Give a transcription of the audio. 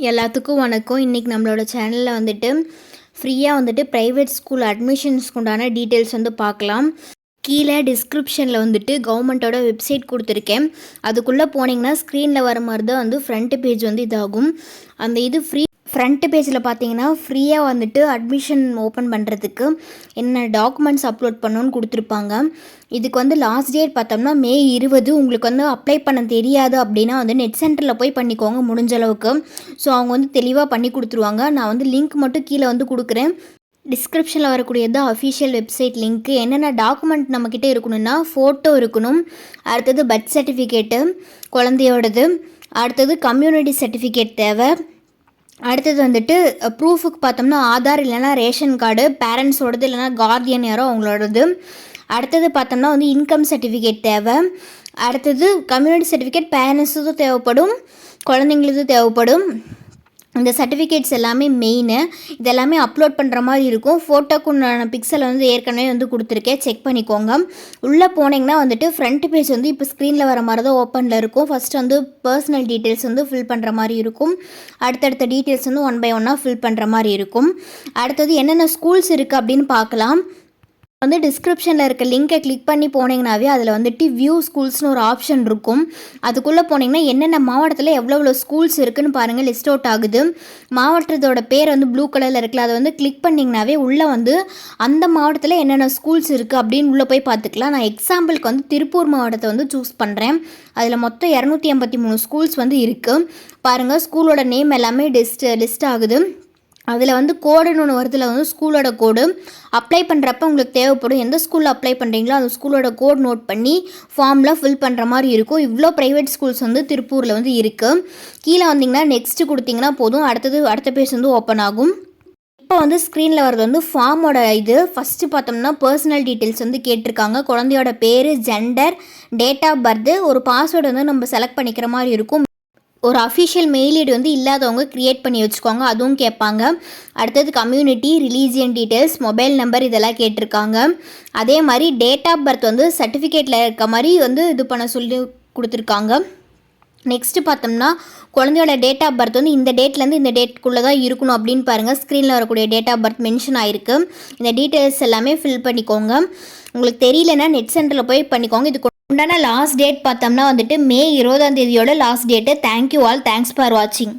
எல்லாத்துக்கும் வணக்கம். இன்றைக்கி நம்மளோட சேனலில் வந்துட்டு ஃப்ரீயாக வந்துட்டு ப்ரைவேட் ஸ்கூல் அட்மிஷன்ஸ்க்கு உண்டான டீட்டெயில்ஸ் வந்து பார்க்கலாம். கீழே டிஸ்கிரிப்ஷனில் வந்துட்டு கவர்மெண்ட்டோட வெப்சைட் கொடுத்துருக்கேன். அதுக்குள்ளே போனீங்கன்னா ஸ்க்ரீனில் வர மாதிரி தான் வந்து ஃப்ரண்ட் பேஜ் வந்து இதாகும். அந்த இது ஃப்ரீ ஃப்ரண்ட் பேஜில் பார்த்தீங்கன்னா ஃப்ரீயாக வந்துட்டு அட்மிஷன் ஓப்பன் பண்ணுறதுக்கு என்ன டாக்குமெண்ட்ஸ் அப்லோட் பண்ணணும்னு கொடுத்துருப்பாங்க. இதுக்கு வந்து லாஸ்ட் டேட் பார்த்தோம்னா மே இருபது. உங்களுக்கு வந்து அப்ளை பண்ண தெரியாது அப்படின்னா வந்து நெட் சென்டரில் போய் பண்ணிக்கோங்க முடிஞ்ச அளவுக்கு. ஸோ அவங்க வந்து தெளிவாக பண்ணி கொடுத்துருவாங்க. நான் வந்து லிங்க் மட்டும் கீழே வந்து கொடுக்குறேன். டிஸ்கிரிப்ஷனில் வரக்கூடியது அஃபிஷியல் வெப்சைட் லிங்க்கு என்னென்ன டாக்குமெண்ட் நம்மக்கிட்ட இருக்கணும்னா ஃபோட்டோ இருக்கணும். அடுத்தது பர்த் சர்டிஃபிகேட்டு குழந்தையோடது. அடுத்தது கம்யூனிட்டி சர்டிஃபிகேட் தேவை. அடுத்தது வந்துட்டு ப்ரூஃபுக்கு பார்த்தோம்னா ஆதார் இல்லைனா ரேஷன் கார்டு பேரண்ட்ஸோடது இல்லைனா கார்டியன் யாரோ அவங்களோடது. அடுத்தது பார்த்தோம்னா வந்து இன்கம் சர்டிஃபிகேட் தேவை. அடுத்தது கம்யூனிட்டி சர்டிஃபிகேட் பேரண்ட்ஸுக்கும் தேவைப்படும் குழந்தைங்களுக்கும் தேவைப்படும். இந்த சர்டிஃபிகேட்ஸ் எல்லாமே மெயினு இதெல்லாமே அப்லோட் பண்ணுற மாதிரி இருக்கும். ஃபோட்டோக்குண்டான பிக்சலை வந்து ஏற்கனவே வந்து கொடுத்துருக்கேன். செக் பண்ணிக்கோங்க. உள்ளே போனீங்கன்னா வந்துட்டு ஃப்ரண்ட் பேஜ் வந்து இப்போ ஸ்க்ரீனில் வர மாதிரி தான் ஓப்பனில் இருக்கும். ஃபஸ்ட்டு வந்து பர்சனல் டீட்டெயில்ஸ் வந்து ஃபில் பண்ணுற மாதிரி இருக்கும். அடுத்தடுத்த டீட்டெயில்ஸ் வந்து ஒன் பை ஒன்னாக ஃபில் பண்ணுற மாதிரி இருக்கும். அடுத்தது என்னென்ன ஸ்கூல்ஸ் இருக்குது அப்படின்னு பார்க்கலாம். வந்து டிஸ்கிரிப்ஷனில் இருக்க லிங்கை கிளிக் பண்ணி போனீங்கனாவே அதில் வந்துட்டு வியூ ஸ்கூல்ஸ்னு ஒரு ஆப்ஷன் இருக்கும். அதுக்குள்ளே போனீங்கன்னா என்னென்ன மாவட்டத்தில் எவ்வளோ எவ்வளோ ஸ்கூல்ஸ் இருக்குன்னு பாருங்கள் லிஸ்ட் அவுட் ஆகுது. மாவட்டத்தோட பேர் வந்து ப்ளூ கலரில் இருக்குல்ல அதை வந்து கிளிக் பண்ணிங்கனாவே உள்ளே வந்து அந்த மாவட்டத்தில் என்னென்ன ஸ்கூல்ஸ் இருக்குது அப்படின்னு உள்ளே போய் பார்த்துக்கலாம். நான் எக்ஸாம்பிளுக்கு வந்து திருப்பூர் மாவட்டத்தை வந்து சூஸ் பண்ணுறேன் அதில் மொத்தம் இரநூத்தி எண்பத்தி மூணு ஸ்கூல்ஸ் வந்து இருக்குது பாருங்கள் ஸ்கூலோட நேம் எல்லாமே டிஸ்ட் லிஸ்ட் ஆகுது. அதில் வந்து கோடுன்னு ஒன்று வருதுல வந்து ஸ்கூலோட கோடு அப்ளை பண்ணுறப்ப உங்களுக்கு தேவைப்படும் எந்த ஸ்கூலில் அப்ளை பண்ணுறீங்களோ அந்த ஸ்கூலோட கோட் நோட் பண்ணி ஃபார்மில் ஃபில் பண்ணுற மாதிரி இருக்கும். இவ்வளோ ப்ரைவேட் ஸ்கூல்ஸ் வந்து திருப்பூரில் வந்து இருக்குது கீழே வந்தீங்கன்னா நெக்ஸ்ட்டு கொடுத்தீங்கன்னா போதும். அடுத்தது அடுத்த பேஜ் வந்து ஓப்பன் ஆகும். இப்போ வந்து ஸ்க்ரீனில் வர்றது வந்து ஃபார்மோட இது. ஃபஸ்ட்டு பார்த்தோம்னா பர்சனல் டீட்டெயில்ஸ் வந்து கேட்டிருக்காங்க. குழந்தையோட பேர் ஜெண்டர் டேட் ஆஃப் பர்த்து ஒரு பாஸ்வேர்டு வந்து நம்ம செலக்ட் பண்ணிக்கிற மாதிரி இருக்கும். ஒரு அஃபிஷியல் மெயில் ஐடி வந்து இல்லாதவங்க க்ரியேட் பண்ணி வச்சுக்கோங்க அதுவும் கேட்பாங்க. அடுத்தது community religion details mobile number இதெல்லாம் கேட்டிருக்காங்க. அதே மாதிரி டேட் ஆஃப் பர்த் வந்து சர்டிஃபிகேட்டில் இருக்க மாதிரி வந்து இது பண்ண சொல்லி கொடுத்துருக்காங்க. நெக்ஸ்ட்டு பார்த்தோம்னா குழந்தையோட டேட் ஆஃப் பர்த் வந்து இந்த டேட்லேருந்து இந்த டேட்குள்ளே தான் இருக்கணும் அப்படின்னு பாருங்கள் ஸ்க்ரீனில் வரக்கூடிய டேட் ஆஃப் பர்த் மென்ஷன் ஆகிருக்கு இந்த டீட்டெயில்ஸ் எல்லாமே ஃபில் பண்ணிக்கோங்க. உங்களுக்கு தெரியலனா நெட் சென்டரில் போய் பண்ணிக்கோங்க. இது உண்டான லாஸ்ட் டேட் பார்த்தோம்னா வந்துட்டு மே இருபதாம் தேதியோட last date thank you all thanks for வாட்சிங்